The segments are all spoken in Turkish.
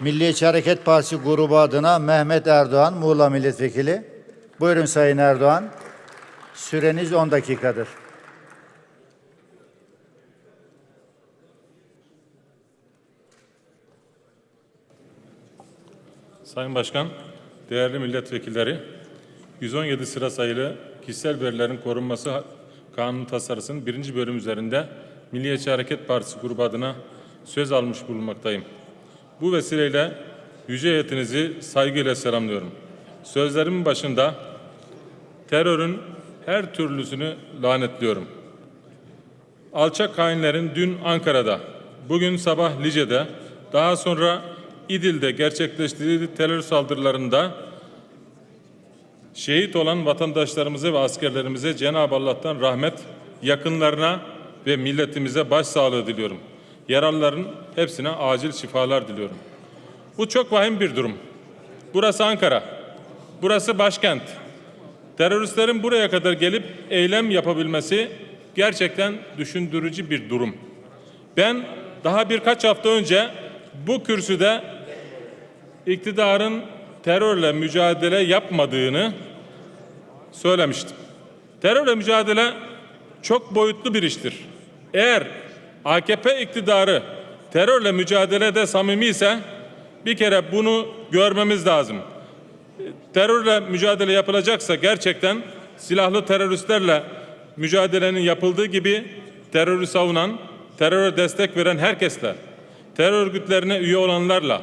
Milliyetçi Hareket Partisi grubu adına Mehmet Erdoğan, Muğla Milletvekili. Buyurun Sayın Erdoğan. Süreniz 10 dakikadır. Sayın Başkan, değerli milletvekilleri, 117 sıra sayılı kişisel verilerin korunması kanunu tasarısının birinci bölüm üzerinde Milliyetçi Hareket Partisi grubu adına söz almış bulunmaktayım. Bu vesileyle yüce heyetinizi saygıyla selamlıyorum. Sözlerimin başında terörün her türlüsünü lanetliyorum. Alçak hainlerin dün Ankara'da, bugün sabah Lice'de, daha sonra İdil'de gerçekleştirdiği terör saldırılarında şehit olan vatandaşlarımıza ve askerlerimize Cenab-ı Allah'tan rahmet, yakınlarına ve milletimize başsağlığı diliyorum. Yaralıların hepsine acil şifalar diliyorum. Bu çok vahim bir durum. Burası Ankara. Burası başkent. Teröristlerin buraya kadar gelip eylem yapabilmesi gerçekten düşündürücü bir durum. Ben daha birkaç hafta önce bu kürsüde iktidarın terörle mücadele yapmadığını söylemiştim. Terörle mücadele çok boyutlu bir iştir. Eğer AKP iktidarı terörle mücadelede samimi ise bir kere bunu görmemiz lazım. Terörle mücadele yapılacaksa gerçekten silahlı teröristlerle mücadelenin yapıldığı gibi terörü savunan, teröre destek veren herkesle, terör örgütlerine üye olanlarla,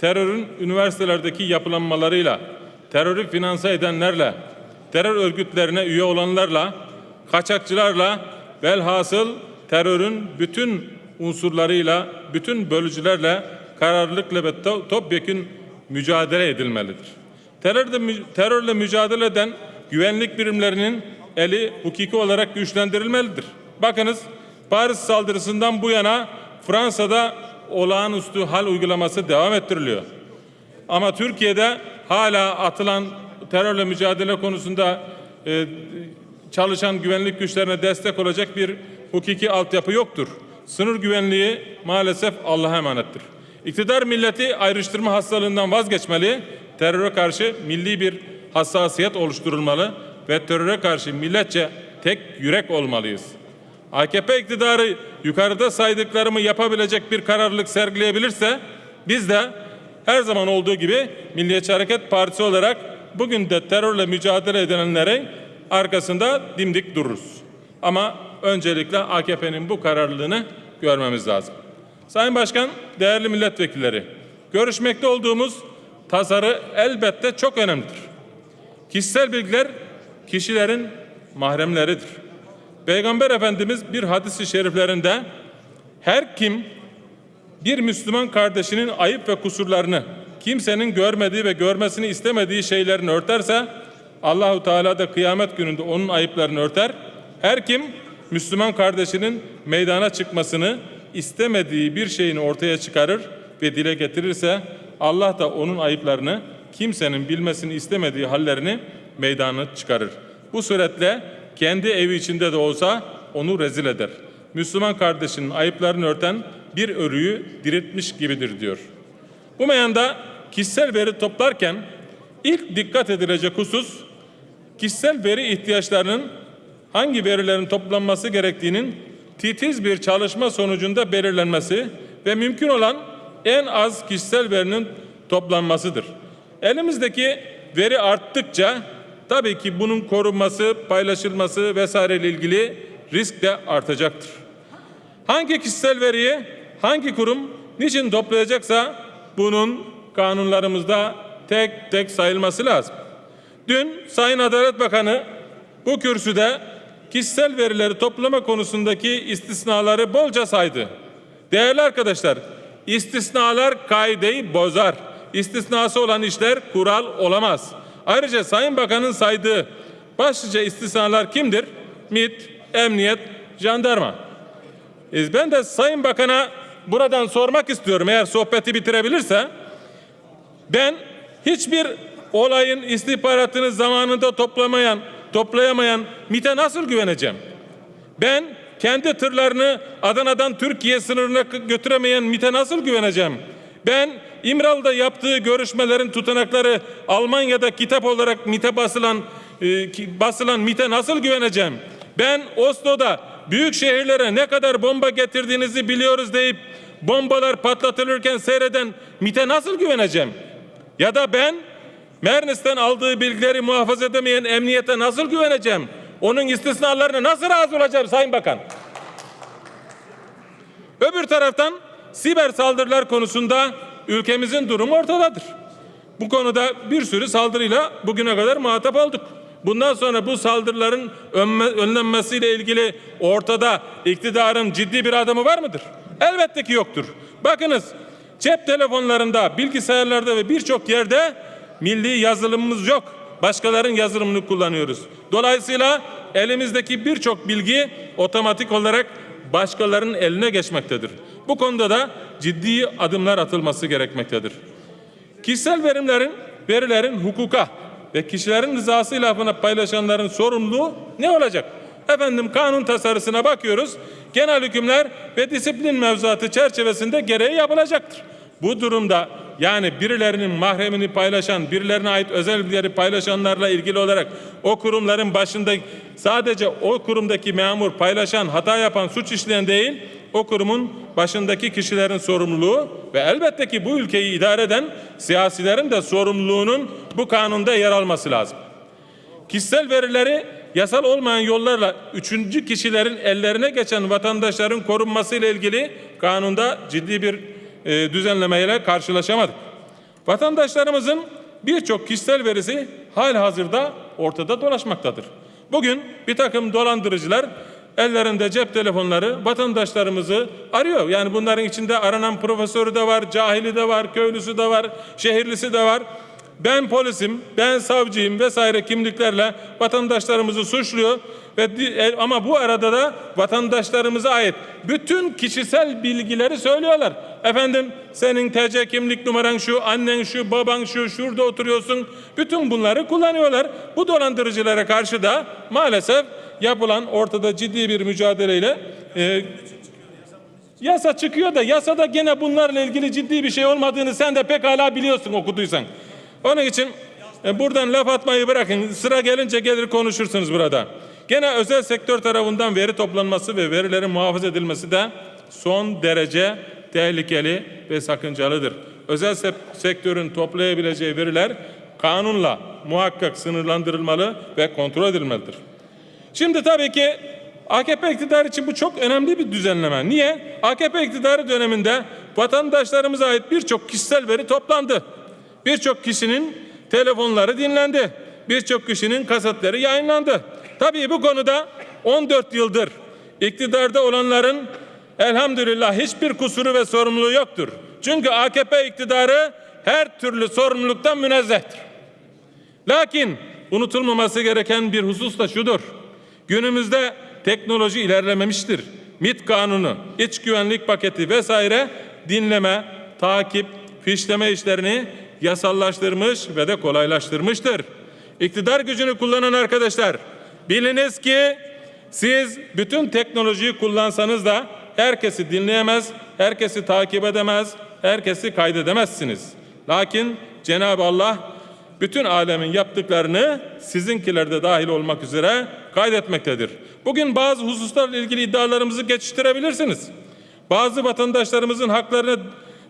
terörün üniversitelerdeki yapılanmalarıyla, terörü finanse edenlerle, terör örgütlerine üye olanlarla, kaçakçılarla, velhasıl terörün bütün unsurlarıyla, bütün bölücülerle kararlılıkla ve to- topyekün mücadele edilmelidir. Terörle, terörle mücadele eden güvenlik birimlerinin eli hukuki olarak güçlendirilmelidir. Bakınız Paris saldırısından bu yana Fransa'da olağanüstü hal uygulaması devam ettiriliyor. Ama Türkiye'de hala atılan terörle mücadele konusunda e, çalışan güvenlik güçlerine destek olacak bir hukuki altyapı yoktur. Sınır güvenliği maalesef Allah'a emanettir. İktidar milleti ayrıştırma hastalığından vazgeçmeli, teröre karşı milli bir hassasiyet oluşturulmalı ve teröre karşı milletçe tek yürek olmalıyız. AKP iktidarı yukarıda saydıklarımı yapabilecek bir kararlılık sergileyebilirse biz de her zaman olduğu gibi Milliyetçi Hareket Partisi olarak bugün de terörle mücadele edenlerin arkasında dimdik dururuz. Ama öncelikle AKP'nin bu kararlılığını görmemiz lazım. Sayın Başkan, değerli milletvekilleri, görüşmekte olduğumuz tasarı elbette çok önemlidir. Kişisel bilgiler kişilerin mahremleridir. Peygamber Efendimiz bir hadisi şeriflerinde her kim bir Müslüman kardeşinin ayıp ve kusurlarını kimsenin görmediği ve görmesini istemediği şeylerini örterse Allahu Teala da kıyamet gününde onun ayıplarını örter. Her kim Müslüman kardeşinin meydana çıkmasını istemediği bir şeyini ortaya çıkarır ve dile getirirse Allah da onun ayıplarını kimsenin bilmesini istemediği hallerini meydana çıkarır. Bu suretle kendi evi içinde de olsa onu rezil eder. Müslüman kardeşinin ayıplarını örten bir örüyü diriltmiş gibidir diyor. Bu meyanda kişisel veri toplarken ilk dikkat edilecek husus kişisel veri ihtiyaçlarının hangi verilerin toplanması gerektiğinin titiz bir çalışma sonucunda belirlenmesi ve mümkün olan en az kişisel verinin toplanmasıdır. Elimizdeki veri arttıkça tabii ki bunun korunması, paylaşılması vesaire ile ilgili risk de artacaktır. Hangi kişisel veriyi hangi kurum niçin toplayacaksa bunun kanunlarımızda tek tek sayılması lazım. Dün Sayın Adalet Bakanı bu kürsüde kişisel verileri toplama konusundaki istisnaları bolca saydı. Değerli arkadaşlar, istisnalar kaideyi bozar. İstisnası olan işler kural olamaz. Ayrıca Sayın Bakan'ın saydığı başlıca istisnalar kimdir? MİT, Emniyet, Jandarma. E, Ben de Sayın Bakan'a buradan sormak istiyorum eğer sohbeti bitirebilirse. Ben hiçbir olayın istihbaratını zamanında toplamayan, toplayamayan MİT'e nasıl güveneceğim? Ben kendi tırlarını Adana'dan Türkiye sınırına götüremeyen MİT'e nasıl güveneceğim? Ben İmralı'da yaptığı görüşmelerin tutanakları Almanya'da kitap olarak MIT'e basılan e, basılan MIT'e nasıl güveneceğim? Ben Oslo'da büyük şehirlere ne kadar bomba getirdiğinizi biliyoruz deyip bombalar patlatılırken seyreden MIT'e nasıl güveneceğim? Ya da ben Mernis'ten aldığı bilgileri muhafaza edemeyen emniyete nasıl güveneceğim? Onun istisnalarına nasıl razı olacağım Sayın Bakan? Öbür taraftan siber saldırılar konusunda ülkemizin durumu ortadadır. Bu konuda bir sürü saldırıyla bugüne kadar muhatap olduk. Bundan sonra bu saldırıların önlenmesiyle ilgili ortada iktidarın ciddi bir adımı var mıdır? Elbette ki yoktur. Bakınız cep telefonlarında, bilgisayarlarda ve birçok yerde milli yazılımımız yok. Başkalarının yazılımını kullanıyoruz. Dolayısıyla elimizdeki birçok bilgi otomatik olarak başkalarının eline geçmektedir. Bu konuda da ciddi adımlar atılması gerekmektedir. Kişisel verimlerin, verilerin hukuka ve kişilerin rızası ilafına paylaşanların sorumluluğu ne olacak? Efendim kanun tasarısına bakıyoruz. Genel hükümler ve disiplin mevzuatı çerçevesinde gereği yapılacaktır. Bu durumda yani birilerinin mahremini paylaşan, birilerine ait özel bilgileri paylaşanlarla ilgili olarak o kurumların başında sadece o kurumdaki memur paylaşan, hata yapan, suç işleyen değil, o kurumun başındaki kişilerin sorumluluğu ve elbette ki bu ülkeyi idare eden siyasilerin de sorumluluğunun bu kanunda yer alması lazım. Kişisel verileri yasal olmayan yollarla üçüncü kişilerin ellerine geçen vatandaşların korunması ile ilgili kanunda ciddi bir e, düzenlemeyle karşılaşamadık. Vatandaşlarımızın birçok kişisel verisi halihazırda ortada dolaşmaktadır. Bugün bir takım dolandırıcılar ellerinde cep telefonları vatandaşlarımızı arıyor. Yani bunların içinde aranan profesörü de var, cahili de var, köylüsü de var, şehirlisi de var. Ben polisim, ben savcıyım vesaire kimliklerle vatandaşlarımızı suçluyor ve e, ama bu arada da vatandaşlarımıza ait bütün kişisel bilgileri söylüyorlar. Efendim senin TC kimlik numaran şu, annen şu, baban şu, şurada oturuyorsun. Bütün bunları kullanıyorlar. Bu dolandırıcılara karşı da maalesef yapılan ortada ciddi bir mücadeleyle e, Yasa çıkıyor da yasada gene bunlarla ilgili ciddi bir şey olmadığını sen de pekala biliyorsun okuduysan. Onun için e, buradan laf atmayı bırakın. Sıra gelince gelir konuşursunuz burada. Gene özel sektör tarafından veri toplanması ve verilerin muhafaza edilmesi de son derece tehlikeli ve sakıncalıdır. Özel se- sektörün toplayabileceği veriler kanunla muhakkak sınırlandırılmalı ve kontrol edilmelidir. Şimdi tabii ki AKP iktidarı için bu çok önemli bir düzenleme. Niye? AKP iktidarı döneminde vatandaşlarımıza ait birçok kişisel veri toplandı. Birçok kişinin telefonları dinlendi. Birçok kişinin kasetleri yayınlandı. Tabii bu konuda 14 yıldır iktidarda olanların elhamdülillah hiçbir kusuru ve sorumluluğu yoktur. Çünkü AKP iktidarı her türlü sorumluluktan münezzehtir. Lakin unutulmaması gereken bir husus da şudur. Günümüzde teknoloji ilerlememiştir. MIT kanunu, iç güvenlik paketi vesaire dinleme, takip, fişleme işlerini yasallaştırmış ve de kolaylaştırmıştır. İktidar gücünü kullanan arkadaşlar, biliniz ki siz bütün teknolojiyi kullansanız da herkesi dinleyemez, herkesi takip edemez, herkesi kaydedemezsiniz. Lakin Cenab-ı Allah bütün alemin yaptıklarını sizinkiler de dahil olmak üzere kaydetmektedir. Bugün bazı hususlarla ilgili iddialarımızı geçiştirebilirsiniz. Bazı vatandaşlarımızın haklarına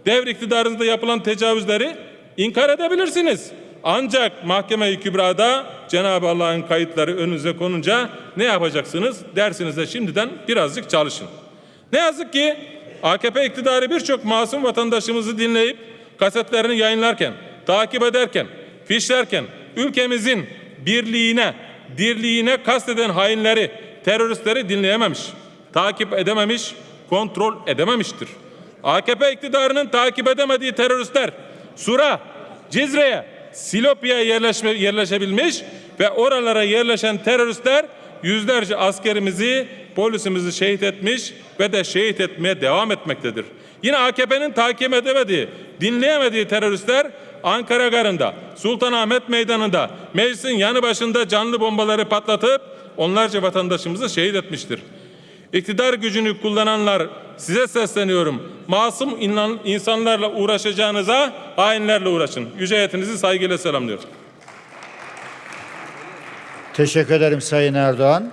devr iktidarında yapılan tecavüzleri inkar edebilirsiniz. Ancak mahkeme-i kübrada Cenab-ı Allah'ın kayıtları önünüze konunca ne yapacaksınız dersiniz de şimdiden birazcık çalışın. Ne yazık ki AKP iktidarı birçok masum vatandaşımızı dinleyip kasetlerini yayınlarken, takip ederken, fişlerken ülkemizin birliğine, dirliğine kasteden hainleri, teröristleri dinleyememiş, takip edememiş, kontrol edememiştir. AKP iktidarının takip edemediği teröristler Sura, Cizre'ye, Silopya'ya yerleşme, yerleşebilmiş ve oralara yerleşen teröristler yüzlerce askerimizi, polisimizi şehit etmiş ve de şehit etmeye devam etmektedir. Yine AKP'nin takip edemediği, dinleyemediği teröristler Ankara Garı'nda, Sultanahmet Meydanı'nda, meclisin yanı başında canlı bombaları patlatıp onlarca vatandaşımızı şehit etmiştir. İktidar gücünü kullananlar size sesleniyorum. Masum insanlarla uğraşacağınıza hainlerle uğraşın. Yüce heyetinizi saygıyla selamlıyorum. Teşekkür ederim Sayın Erdoğan.